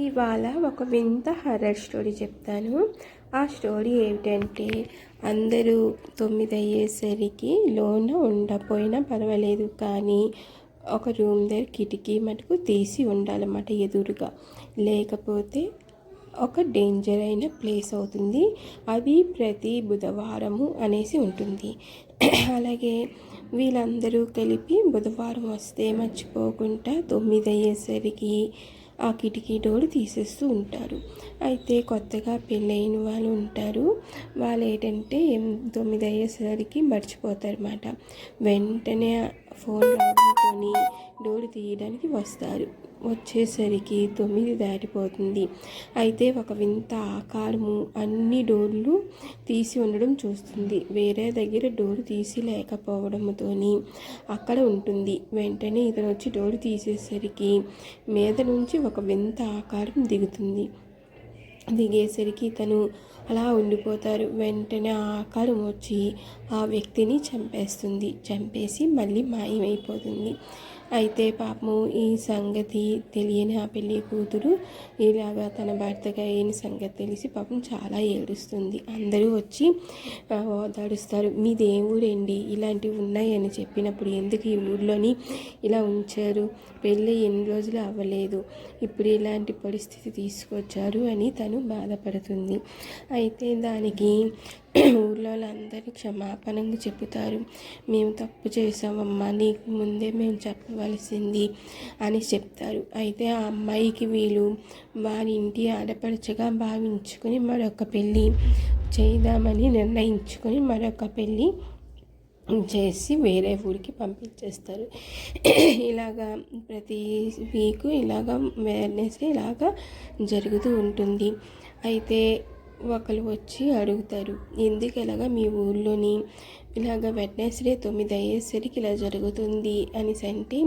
ఇవాళ ఒక వింత హర్రర్ స్టోరీ చెప్తాను. ఆ స్టోరీ ఏమిటంటే అందరూ తొమ్మిది అయ్యేసరికి లోన ఉండపోయినా పర్వాలేదు కానీ ఒక రూమ్ దగ్గర కిటికీ మటుకు తీసి ఉండాలన్నమాట ఎదురుగా. లేకపోతే ఒక డేంజర్ అయిన ప్లేస్ అవుతుంది. అది ప్రతి బుధవారము అనేసి ఉంటుంది. అలాగే వీళ్ళందరూ కలిపి బుధవారం వస్తే మర్చిపోకుండా తొమ్మిది అయ్యేసరికి ఆ కిటికీ డోర్ తీసేస్తూ ఉంటారు. అయితే కొత్తగా పెళ్ళైన వాళ్ళు ఉంటారు. వాళ్ళు ఏంటంటే తొమ్మిది అయ్యేసరికి మర్చిపోతారు అన్నమాట వెంటనే ఫోన్ రావడంతో డోర్ తీయడానికి వస్తారు. వచ్చేసరికి తొమ్మిది దాటిపోతుంది. అయితే ఒక వింత ఆకారము అన్ని డోర్లు తీసి ఉండడం చూస్తుంది. వేరే దగ్గర డోర్ తీసి లేకపోవడంతో అక్కడ ఉంటుంది. వెంటనే ఇతను వచ్చి డోర్ తీసేసరికి మీద నుంచి ఒక వింత ఆకారం దిగుతుంది. దిగేసరికి తను అలా ఉండిపోతారు. వెంటనే ఆ ఆకారం వచ్చి ఆ వ్యక్తిని చంపేస్తుంది. చంపేసి మళ్ళీ మాయమైపోతుంది. అయితే పాపము ఈ సంగతి తెలియని ఆ పెళ్ళి కూతురు ఇలాగా తన భర్తగా అయిన సంగతి తెలిసి పాపం చాలా ఏడుస్తుంది. అందరూ వచ్చి ఓదాడుస్తారు మీ దేవుడండి ఇలాంటివి ఉన్నాయని చెప్పినప్పుడు ఎందుకు ఈ ఊర్లోని ఇలా ఉంచారు? పెళ్ళి ఎన్ని రోజులు అవ్వలేదు. ఇప్పుడు ఇలాంటి పరిస్థితి తీసుకొచ్చారు అని తను బాధపడుతుంది. అయితే దానికి ఊళ్ళో అందరూ క్షమాపణంగా చెబుతారు. మేము తప్పు చేసామమ్మా నీకు ముందే మేము చెప్పవలసింది అని చెప్తారు. అయితే ఆ అమ్మాయికి వీళ్ళు వారి ఇంటి ఆడపడచగా భావించుకొని మరొక పెళ్ళి చేద్దామని నిర్ణయించుకొని మరొక పెళ్ళి చేసి వేరే ఊరికి పంపించేస్తారు. ఇలాగా ప్రతి వీక్ ఇలాగా వేర్నెస్ ఇలాగా జరుగుతూ ఉంటుంది. అయితే ఒకరు వచ్చి అడుగుతారు ఎందుకలాగా మీ ఊళ్ళోని ఇలాగ వెడ్నెస్డే తొమ్మిది అయ్యేసరికి ఇలా జరుగుతుంది అనేసి అంటే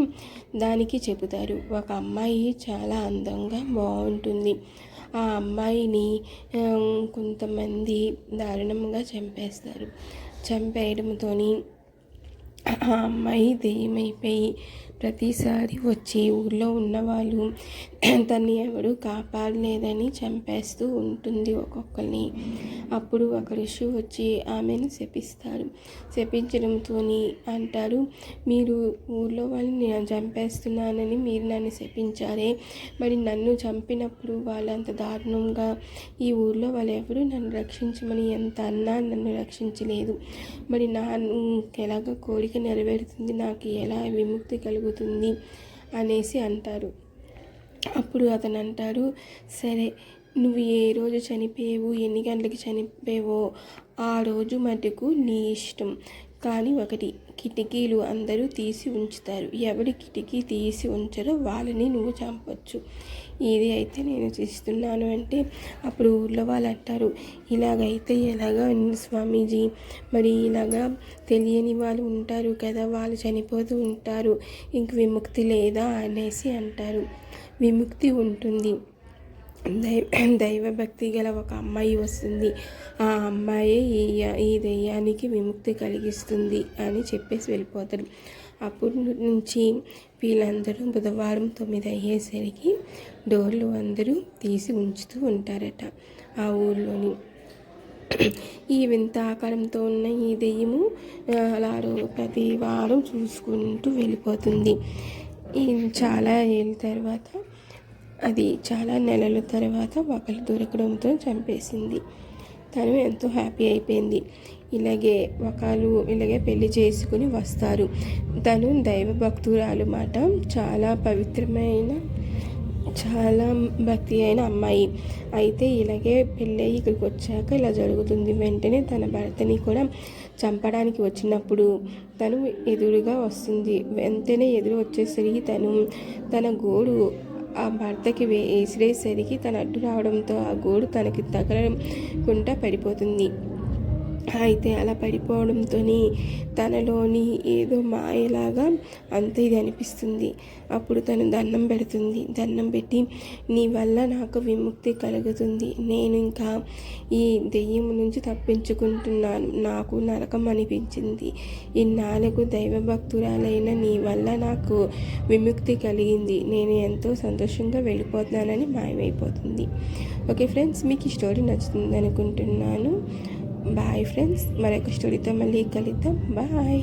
దానికి చెబుతారు. ఒక అమ్మాయి చాలా అందంగా బాగుంటుంది. ఆ అమ్మాయిని కొంతమంది దారుణంగా చంపేస్తారు. చంపేయడంతో ఆ అమ్మాయి దెయ్యమైపోయి ప్రతిసారి వచ్చి ఊళ్ళో ఉన్నవాళ్ళు తన్ని ఎవరు కాపాడలేదని చంపేస్తూ ఉంటుంది ఒక్కొక్కరిని అప్పుడు ఒక ఋషి వచ్చి ఆమెను శపిస్తారు శపించడంతో అంటారు మీరు ఊళ్ళో వాళ్ళని నేను చంపేస్తున్నానని మీరు నన్ను శపించారే. మరి నన్ను చంపినప్పుడు వాళ్ళంత దారుణంగా ఈ ఊళ్ళో వాళ్ళు ఎవరు నన్ను రక్షించమని ఎంత అన్నా నన్ను రక్షించలేదు. మరి నా ఎలాగ కోరిక నెరవేరుతుంది నాకు ఎలా విముక్తి కలుగుతుంది అనేసి అంటారు. అప్పుడు అతను అంటారు సరే నువ్వు ఏ రోజు చనిపోయావు ఎన్ని గంటలకి చనిపోయావో ఆ రోజు మటుకు నీ ఇష్టం. కానీ ఒకటి కిటికీలు అందరూ తీసి ఉంచుతారు. ఎవరి కిటికీ తీసి ఉంచరో వాళ్ళని నువ్వు చంపచ్చు. ఇది అయితే నేను చేస్తున్నాను అంటే అప్పుడు ఊళ్ళో వాళ్ళు అంటారు ఇలాగైతే ఎలాగా స్వామీజీ? మరి ఇలాగా తెలియని వాళ్ళు ఉంటారు కదా వాళ్ళు చనిపోతూ ఉంటారు. ఇంక విముక్తి లేదా? అనేసి అంటారు. విముక్తి ఉంటుంది. దైవ దైవభక్తి గల ఒక అమ్మాయి వస్తుంది. ఆ అమ్మాయి ఈ ఈ దెయ్యానికి విముక్తి కలిగిస్తుంది అని చెప్పేసి వెళ్ళిపోతాడు అప్పటి నుంచి వీళ్ళందరూ బుధవారం తొమ్మిది అయ్యేసరికి డోర్లు అందరూ తీసి ఉంచుతూ ఉంటారట ఆ ఊర్లోని. ఈ వింత ఆకారంతో ఉన్న ఈ దెయ్యము అలా ప్రతి వారం చూసుకుంటూ వెళ్ళిపోతుంది. చాలా ఏళ్ళ తర్వాత అది చాలా నెలల తర్వాత ఒకరు దొరకడంతో చంపేసింది. తను ఎంతో హ్యాపీ అయిపోయింది. ఇలాగే ఒకళ్ళు ఇలాగే పెళ్ళి చేసుకుని వస్తారు. తను దైవ భక్తురాలు మాట. చాలా పవిత్రమైన చాలా భక్తి అయిన అమ్మాయి. అయితే ఇలాగే పెళ్ళి ఇక్కడికి వచ్చాక ఇలా జరుగుతుంది. వెంటనే తన భర్తని కూడా చంపడానికి వచ్చినప్పుడు తను ఎదురుగా వస్తుంది. వెంటనే ఎదురు వచ్చేసరికి తను తన గోడు ఆ భర్తకి విసిరేసరికి తన అడ్డు రావడంతో ఆ గోడు తనకి తగలకుండా పడిపోతుంది. అయితే అలా పడిపోవడంతో తనలోని ఏదో మాయలాగా అంత ఇది అనిపిస్తుంది. అప్పుడు తను దండం పెడుతుంది. దండం పెట్టి నీ వల్ల నాకు విముక్తి కలుగుతుంది. నేను ఇంకా ఈ దెయ్యం నుంచి తప్పించుకుంటున్నాను. నాకు నరకం అనిపించింది. ఇన్నాళ్ళకు దైవభక్తురాలైన నీ వల్ల నాకు విముక్తి కలిగింది. నేను ఎంతో సంతోషంగా వెళ్ళిపోతున్నానని మాయమైపోతుంది. ఓకే ఫ్రెండ్స్ మీకు ఈ స్టోరీ నచ్చుతుంది అనుకుంటున్నాను బాయ్ ఫ్రెండ్స్ మరొక స్టోరీతో మళ్ళీ కలుద్దాం బాయ్